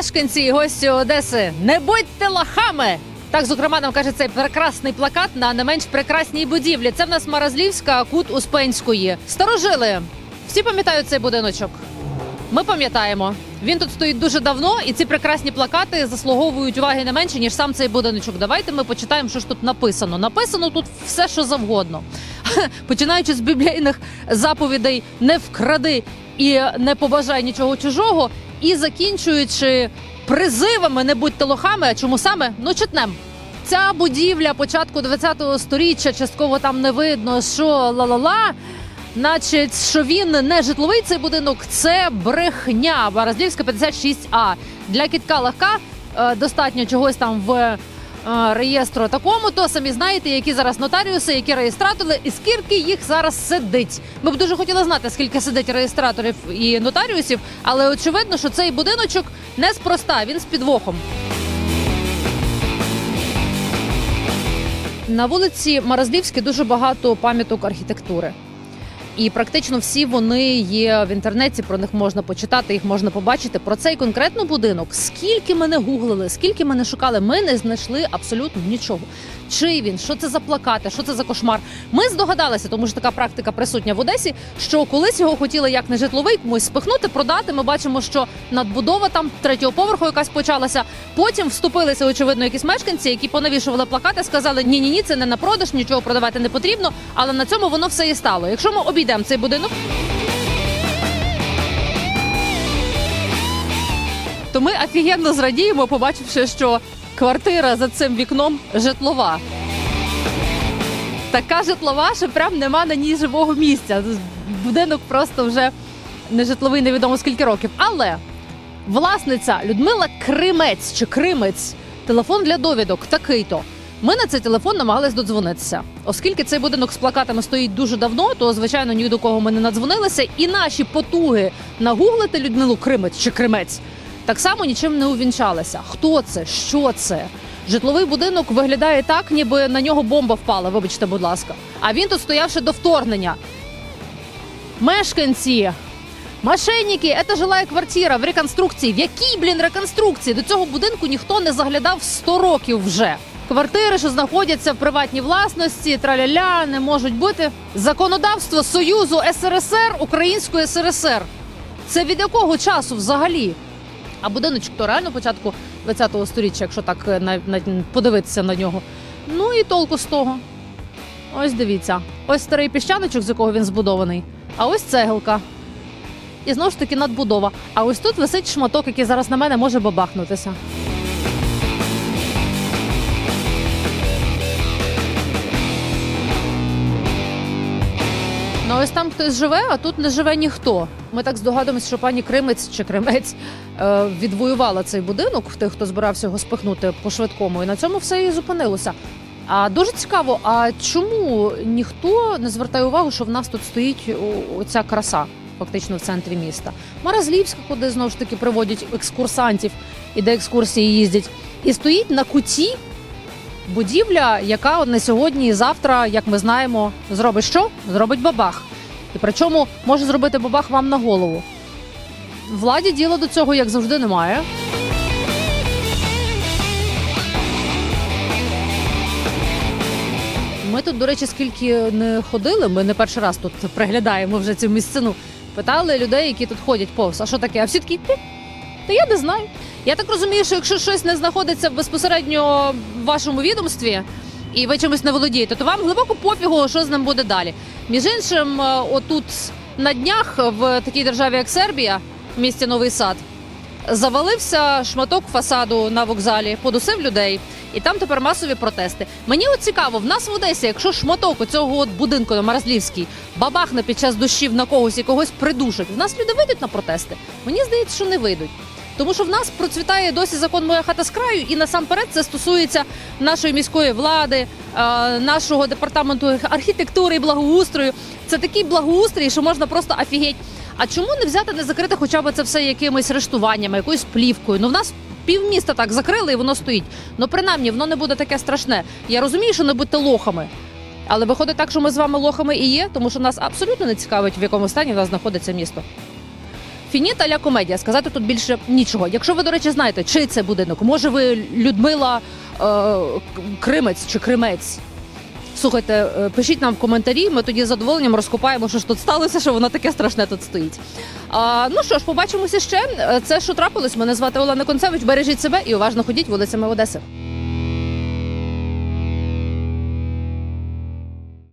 Мешканці і гості Одеси, не будьте лохами! Так, зокрема, нам каже цей прекрасний плакат на не менш прекрасній будівлі. Це в нас Маразлівська, кут Успенської. Старожили. Всі пам'ятають цей будиночок. Ми пам'ятаємо. Він тут стоїть дуже давно, і ці прекрасні плакати заслуговують уваги не менше, ніж сам цей будиночок. Давайте ми почитаємо, що ж тут написано. Написано тут все, що завгодно. Починаючи з біблійних заповідей не вкради і не побажай нічого чужого, і закінчуючи призивами не будьте лохами. А чому саме? Ну читнем. Ця будівля початку 20-го сторіччя частково там не видно, що ла-ла-ла. Значить, що він не житловий цей будинок, це брехня. Бараздівська 56А. Для кітка легка е, достатньо чогось там в реєстру такому. То самі знаєте, які зараз нотаріуси, які реєстратори, і скільки їх зараз сидить. Ми б дуже хотіли знати, скільки сидить реєстраторів і нотаріусів, але очевидно, що цей будиночок неспроста, він з підвохом. На вулиці Маразлівській дуже багато пам'яток архітектури. І практично всі вони є в інтернеті. Про них можна почитати, їх можна побачити. Про цей конкретно будинок. Скільки ми не гуглили, скільки ми не шукали, ми не знайшли абсолютно нічого. Чий він, що це за плакати, що це за кошмар? Ми здогадалися, тому що така практика присутня в Одесі. Що колись його хотіли як нежитловий комусь спихнути, продати. Ми бачимо, що надбудова там третього поверху якась почалася. Потім вступилися, очевидно, якісь мешканці, які понавішували плакати, сказали: ні, ні, ні, це не на продаж, нічого продавати не потрібно. Але на цьому воно все і стало. Якщо ми обійдемо цей будинок. То ми офігенно зрадіємо, побачивши, що квартира за цим вікном житлова. Така житлова, що прям нема на ній живого місця. Будинок просто вже не житловий, невідомо скільки років. Але власниця Людмила Кримець чи Кримець, телефон для довідок такий-то. Ми на цей телефон намагались додзвонитися. Оскільки цей будинок з плакатами стоїть дуже давно, то звичайно ні до кого ми не надзвонилися. І наші потуги нагуглити Людмилу Кримець чи Кримець так само нічим не увінчалися. Хто це? Що це? Житловий будинок виглядає так, ніби на нього бомба впала. Вибачте, будь ласка. А він тут стояв ще до вторгнення. Мешканці. Мошенники, це жилая квартира в реконструкції. В якій, блін, реконструкції? До цього будинку ніхто не заглядав 100 років вже. Квартири, що знаходяться в приватній власності, траля-ля, не можуть бути. Законодавство Союзу СРСР, Української СРСР. Це від якого часу взагалі? А будиночок то реально початку 20-го сторіччя, якщо так е, на, на, подивитися на нього. Ну і толку з того. Ось дивіться. Ось старий піщаночок, з якого він збудований. А ось цеглка. І знову ж таки надбудова. А ось тут висить шматок, який зараз на мене може бабахнутися. Ну ось там хтось живе, а тут не живе ніхто. Ми так здогадуємося, що пані Кримець чи Кримець е, відвоювала цей будинок в тих, хто збирався його спихнути по швидкому, і на цьому все і зупинилося. А дуже цікаво, а чому ніхто не звертає увагу, що в нас тут стоїть оця краса, фактично в центрі міста? Маразлівська, куди знову ж таки приводять екскурсантів і де екскурсії їздять, і стоїть на куті будівля, яка на сьогодні і завтра, як ми знаємо, зробить що? Зробить бабах. І причому може зробити бабах вам на голову. Владі діла до цього, як завжди, немає. Ми тут, до речі, скільки не ходили, ми не перший раз тут приглядаємо вже цю місцину. Питали людей, які тут ходять повз. А що таке? А всі такі, «Пі, та я не знаю. Я так розумію, що якщо щось не знаходиться безпосередньо в вашому відомстві, і ви чимось не володієте, то вам глибоко пофігу, що з ним буде далі. Між іншим, е, отут на днях в такій державі, як Сербія, в місті Новий Сад, завалився шматок фасаду на вокзалі, подусив людей, і там тепер масові протести. Мені от цікаво, в нас в Одесі, якщо шматок оцього от будинку на Маразлівській бабахне під час дощів на когось і когось придушить, в нас люди вийдуть на протести? Мені здається, що не вийдуть. Тому що в нас процвітає досі закон Моя хата з краю, і насамперед це стосується нашої міської влади, е, нашого департаменту архітектури і благоустрою. Це такий благоустрій, що можна просто офігеть. А чому не взяти, не закрити хоча б це все якимись рештуваннями, якоюсь плівкою? Ну в нас півміста так закрили і воно стоїть. Ну принаймні воно не буде таке страшне. Я розумію, що не будьте лохами. Але виходить так, що ми з вами лохами і є, тому що нас абсолютно не цікавить, в якому стані в нас знаходиться місто. Фініта ля комедія. Сказати тут більше нічого. Якщо ви, до речі, знаєте, чий це будинок, може ви Людмила е, Кримець чи Кримець. Слухайте, е, пишіть нам в коментарі. Ми тоді з задоволенням розкопаємо, що ж тут сталося, що воно таке страшне тут стоїть. А, ну що ж, побачимося ще. Е, Це що трапилось. Мене звати Олена Концевич. Бережіть себе і уважно ходіть вулицями Одеси.